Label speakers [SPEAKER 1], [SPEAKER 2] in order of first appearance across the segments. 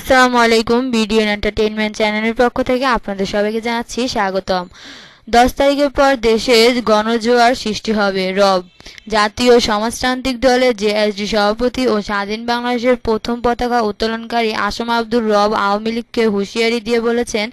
[SPEAKER 1] আসসালামু আলাইকুম video entertainment চ্যানেলের পক্ষ থেকে আপনাদের সবাইকে জানাচ্ছি স্বাগতম। দশ তারিখের পর দেশে গণজোয়ার সৃষ্টি হবে। রব, জাতীয় সমাজতান্ত্রিক দলের জেএসডি সভাপতি ও স্বাধীন বাংলাদেশের প্রথম পতাকা উত্তোলনকারী আসম আব্দুর রব আওয়ামী লীগকে হুঁশিয়ারি দিয়ে বলেছেন,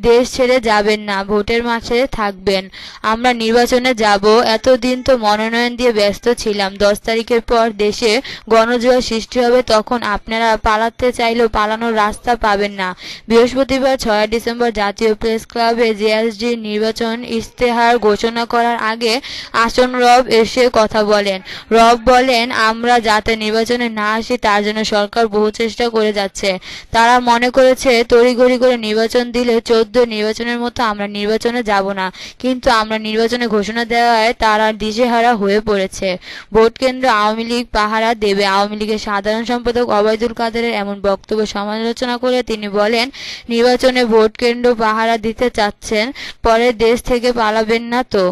[SPEAKER 1] দেশ ছেড়ে যাবেন না, ভোটের মাঠে থাকবেন। আমরা নির্বাচনে যাব। এতদিন তো মনোনয়ন দিয়ে ব্যস্ত ছিলাম। দশ তারিখের পর দেশে গণজোয়ার সৃষ্টি হবে, তখন আপনারা পালাতে চাইলেও পালানোর রাস্তা পাবেন না। বৃহস্পতিবার ছয় ডিসেম্বর জাতীয় প্রেস ক্লাবে জেএসডি নির্বাচন ইশতেহার ঘোষণা করার আগে আসন রব এসে কথা বলেন। রব বলেন, আমরা যাতে নির্বাচনে না আসি, তার জন্য সরকার বহু চেষ্টা করে যাচ্ছে। তারা মনে করেছে, তড়িঘড়ি করে নির্বাচন দিলে চোদ্দ নির্বাচনের মতো আমরা নির্বাচনে যাব না। কিন্তু আমরা নির্বাচনে ঘোষণা দেওয়ায় তারা দিশেহারা হয়ে পড়েছে। ভোট কেন্দ্র আওয়ামী লীগ পাহারা দেবে। আওয়ামী লীগের সাধারণ সম্পাদক অবায়দুল কাদেরের এমন বক্তব্য সমালোচনা করে তিনি বলেন, নির্বাচনে ভোট কেন্দ্র পাহারা দিতে চাচ্ছেন, পরে দেশ থেকে পালাবেন না তো?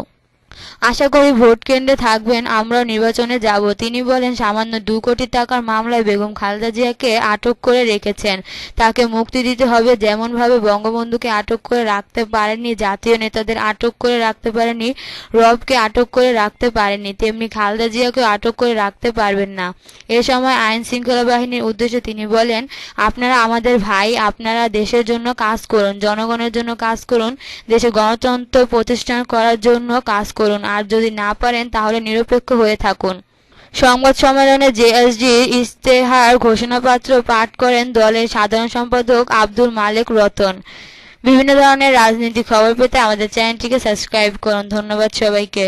[SPEAKER 1] আশা করি ভোট কেন্দ্রে থাকবেন, আমরাও নির্বাচনে যাব। তিনি বলেন, সামান্য দু কোটি টাকার মামলায় বেগম খালেদা জিয়াকে আটক করে রেখেছেন। তাকে মুক্তি দিতে হবে যেমনভাবে বঙ্গবন্ধুকে আটক করে রাখতে পারেননি, জাতীয় নেতাদের আটক করে রাখতে পারেনি রবকে আটক করে রাখতে পারেননি, তেমনি খালেদা জিয়াকেও আটক করে রাখতে পারবেন না। এ সময় আইন শৃঙ্খলা বাহিনীর উদ্দেশ্যে তিনি বলেন, আপনারা আমাদের ভাই, আপনারা দেশের জন্য কাজ করুন, জনগণের জন্য কাজ করুন, দেশে গণতন্ত্র প্রতিষ্ঠান করার জন্য কাজ করুন। আর যদি না পারেন তাহলে নিরপেক্ষ হয়ে থাকুন। সংবাদ সম্মেলনে জেএসজির ইশতেহার ঘোষণাপত্র পাঠ করেন দলের সাধারণ সম্পাদক আব্দুল মালিক রতন। বিভিন্ন ধরনের রাজনীতি খবর পেতে আমাদের চ্যানেলটিকে সাবস্ক্রাইব করুন। ধন্যবাদ সবাইকে।